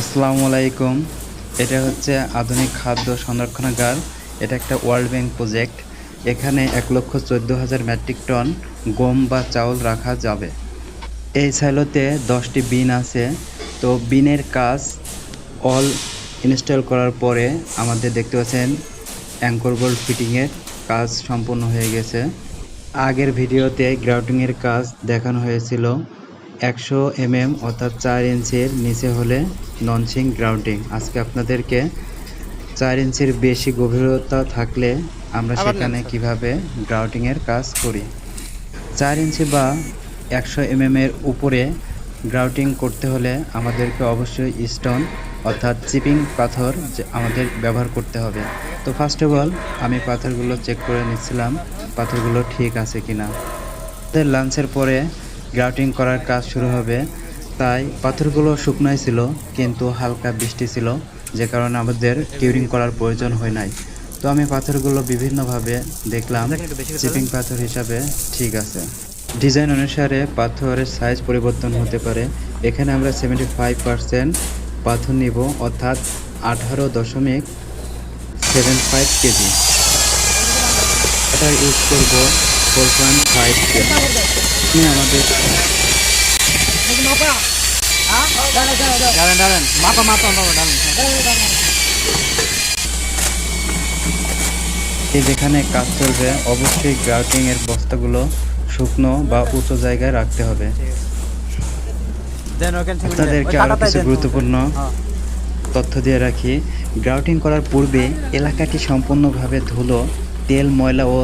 আসসালামু আলাইকুম। এটা হচ্ছে আধুনিক খাদ্য সংরক্ষণাগার এটা একটা ওয়ার্ল্ড ব্যাংক প্রজেক্ট এখানে এক লক্ষ চোদ্দ হাজার মেট্রিক টন গম বা চাউল রাখা যাবে। এই সাইলোতে দশটি বিন আছে। তো বিনের কাজ অল ইনস্টল করার পরে আমাদের দেখতে পাচ্ছেন অ্যাঙ্কর গোল্ড ফিটিংয়ের কাজ সম্পূর্ণ হয়ে গেছে। আগের ভিডিওতে গ্রাউটিংয়ের কাজ দেখানো হয়েছিল। একশো এমএম অর্থাৎ চার ইঞ্চির নিচে হলে ননসিং গ্রাউন্ডিং। আজকে আপনাদেরকে চার ইঞ্চির বেশি গভীরতা থাকলে আমরা সেখানে কীভাবে গ্রাউটিংয়ের কাজ করি? চার ইঞ্চি বা একশো এমএম এর উপরে গ্রাউটিং করতে হলে আমাদেরকে অবশ্যই স্টোন অর্থাৎ চিপিং পাথর যে আমাদের ব্যবহার করতে হবে। তো ফার্স্ট অফ অল আমি পাথরগুলো চেক করে নিচ্ছিলাম পাথরগুলো ঠিক আছে কিনা। আমাদের লাঞ্চের পরে গ্রাউটিং করার কাজ শুরু হবে। তাই পাথরগুলো শুকনাই ছিল কিন্তু হালকা বৃষ্টি ছিল যে কারণে আমাদের টিউরিং করার প্রয়োজন হয় নাই। তো আমি পাথরগুলো বিভিন্নভাবে দেখলাম। চিপিং পাথর হিসাবে ঠিক আছে। ডিজাইন অনুসারে পাথরের সাইজ পরিবর্তন হতে পারে। এখানে আমরা সেভেন্টি ফাইভ পার্সেন্ট পাথর নিব অর্থাৎ আঠারো দশমিক সেভেন ফাইভ কেজি। এটা ইউজ করব ফোর পয়েন্ট ফাইভ কেজি আমাদের. এই যেখানে কাজ চলবে অবশ্যই গ্রাউটিং এর বস্তাগুলো শুকনো বা উঁচু জায়গায় রাখতে হবে। আপনাদেরকে আরও কিছু গুরুত্বপূর্ণ তথ্য দিয়ে রাখি। গ্রাউটিং করার পূর্বে এলাকাটি সম্পূর্ণভাবে ধুলো তেল ময়লা ও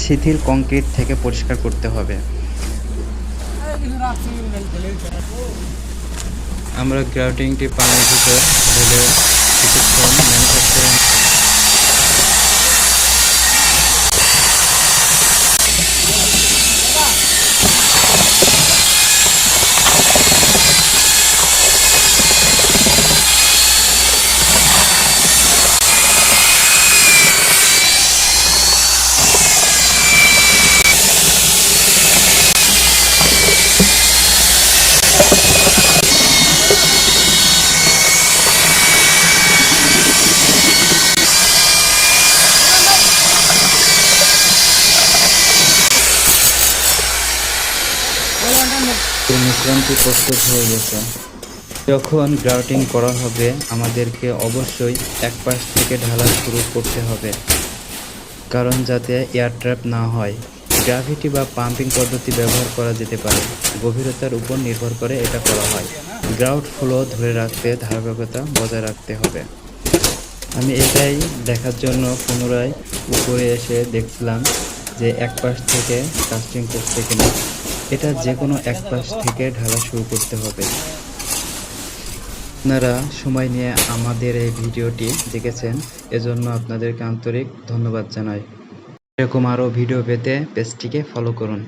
শিথিল কংক্রিট থেকে পরিষ্কার করতে হবে। আমরা গ্রাউটিংটি পানির ভিতর ঢেলে মিশ্রণটি প্রস্তুত হয়ে গেছে। যখন গ্রাউটিং করা হবে, আমাদেরকে অবশ্যই এক পাশ থেকে ঢালা শুরু করতে হবে, কারণ যাতে এয়ার ট্র্যাপ না হয়। গ্রাভিটি বা পাম্পিং পদ্ধতি ব্যবহার করা যেতে পারে। গভীরতার উপর নির্ভর করে এটা করা হয়। গ্রাউট ফ্লো ধরে রাখতে ধারাবাহিকতা বজায় রাখতে হবে। আমি এটাই দেখার জন্য পুনরায় উপরে এসে দেখছিলাম যে এক পাশ থেকে কাস্টিং করতে কিনা। এটা যে কোনো এক পাশ থেকে ঢালা শুরু করতে হবে। আপনারা সময় নিয়ে আমাদের এই ভিডিওটি দেখেছেন, এজন্য আপনাদেরকে আন্তরিক ধন্যবাদ জানাই। এরকম আরও ভিডিও পেতে পেজটিকে ফলো করুন।